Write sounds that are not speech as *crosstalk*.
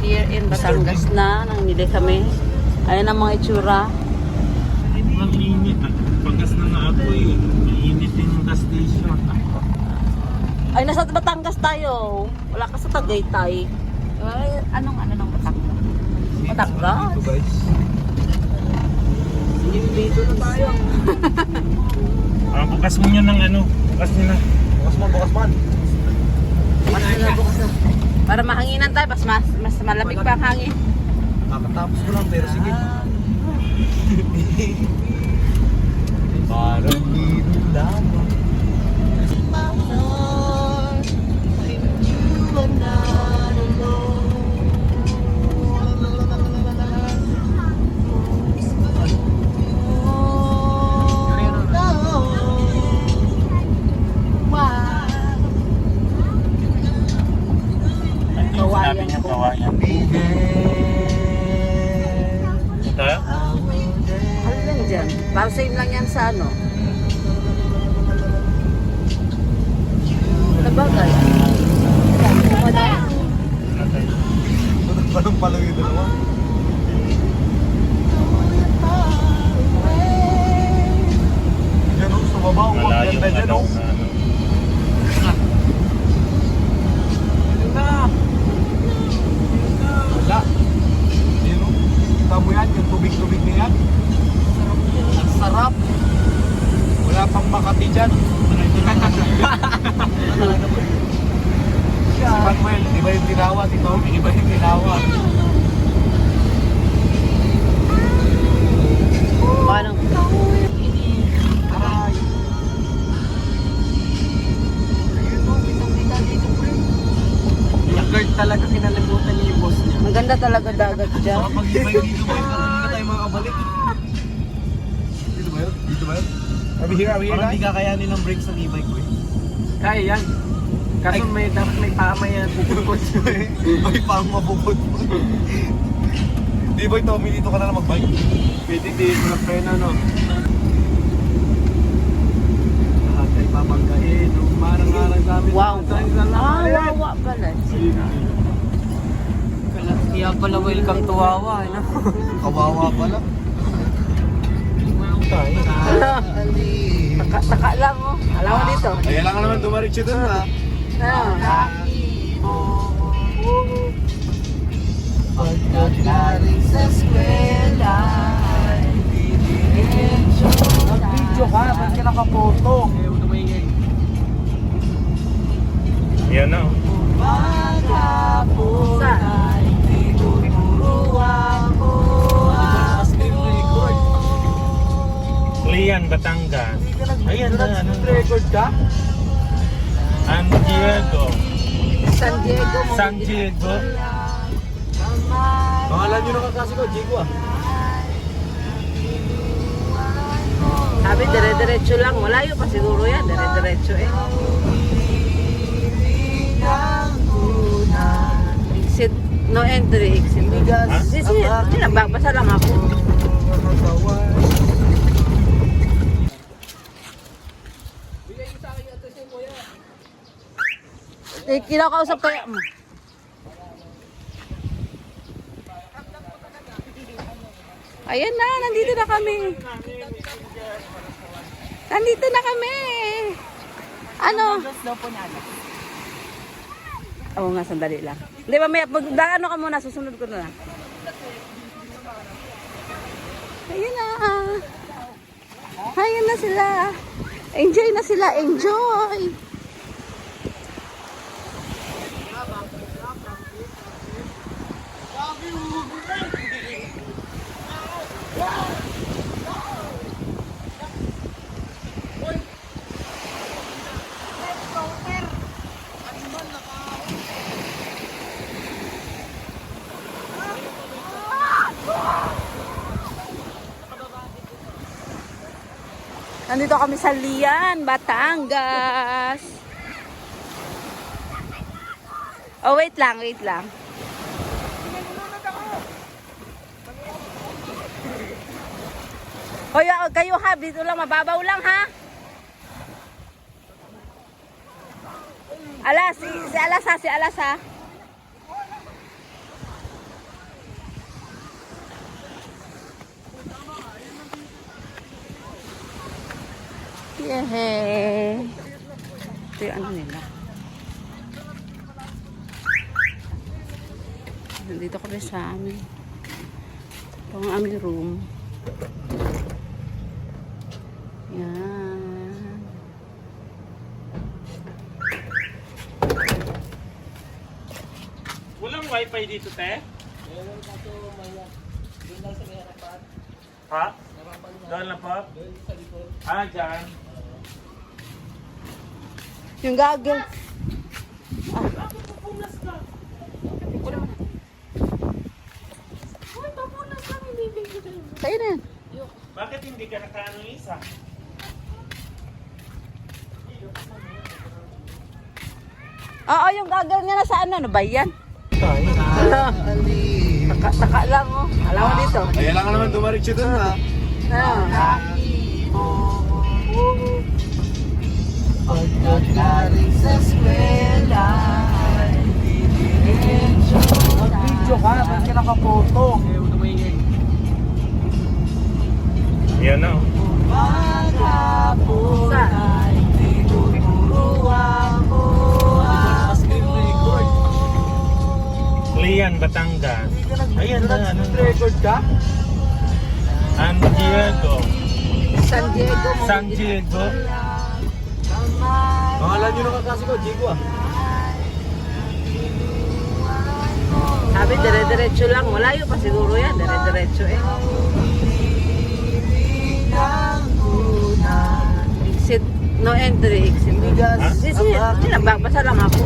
here in Batangas na. Namili kami. Ayan ang mga itsura. Ang init. Pagkas na nga ako eh. Mainit yung gas station. Ay, nasa Batangas tayo. Wala ka sa Tagaytay. Ay, anong ano ng Batangas? Batangas? Dito guys. Dito na tayo. Ah, bukas mo yun ng ano. Bukas nyo na. Bukas man, bukas man. Bukas na, bukas na. Para mahanginan tayo, mas, mas, mas malamig pa ang hangin. Kakatapos ko lang, pero sige. Parang dito lamang. Ano lang dyan? Para same lang yan sa ano? Sabagay. Wala. Parang palang yung dalawa. Yan o, sumabaw. Ang Malayo ganda na dyan daw o. na ano. Wala. Yan o. Tamo yan, yung tubig-tubig na yan. Ang sarap. Wala pang Makati dyan. Si Manuel, iba yung tinawa. Si Tommy, iba yung tinawa. Parang, Aray. Yung guard talaga kinalimutan niya yung boss niya. ang ganda talaga dagat dyan. Baka pag-ibay dito ba yun? Hindi tayo makakabalik. Dito ba yun? Dito ba yun? Are we here? Are we here? Parang hindi kakayanin ng brakes ng e-bike ko eh. Kaya yan. Kaso may dapat may tama yan. Pupulpot. May pang mabukod mo. Di ba ito, dito ka na lang mag-bike? Pwede din. Walang preno no. Lahat ay babanggain. Marang-arang sa amin. Wow. Ah, lahat. wawa pala. Kaya pala welcome to Wawa. Ano? *laughs* Kawawa pala. Tayo. Hala. Taka, taka lang oh. Alam mo dito. Kaya lang naman dumaritso dun ha. Ah. Pagkagaling sa eskwela Nag-video ka. Ba't ka nakapoto? Eh, huwag tumingin. Yan na. oh. Saan? Lian, Batangas. Ayan na. Ano, record ka? San Diego. San Diego. San Diego. Pangalan nyo na kakasi ko, Jigo ah. Sabi, dire-diretso lang. Malayo pa siguro yan. Dire-diretso eh. Exit. No entry. Exit. Hindi lang. Basa lang ako. Eh, kinakausap kaya mo. Ayan na, nandito na kami. Nandito na kami. Ano? Oo nga, sandali lang. Hindi ba, may, ano ka muna, susunod ko na. Ayan na. Ayan na sila. Enjoy na sila, enjoy. Nandito kami sa Lian, Batangas. Oh, wait lang, wait lang. Hoy, ah, kayo ha, dito lang, mababaw lang ha. Alas, si, si Alas ha, si Alas ha. Yehey! Ito yung ano nila. Nandito kami sa amin. Ito ang aming room. Yan. Walang wifi dito, te? Ha? Doon na po? Ah, dyan. Yung gagawin. Sa'yo na yan. Bakit hindi ka nakaano isa? Oo, yung gagawin nga nasa ano, ano ba yan? Ala. Taka, taka lang oh. Alam mo dito. Kaya lang naman dumaritso dun ha. Ah. Yan na. oh. Screen record. Lian, Batangas. Ayan na, ano na. record ka? San Diego. San Diego. San Diego. Pangalan nyo ng kakasi ko, Jigo ah. Sabi, dire-diretso lang. Malayo pa siguro yan. Dire-diretso eh. Exit. No entry. Exit. Ha? Sige, sige. Basa lang ako.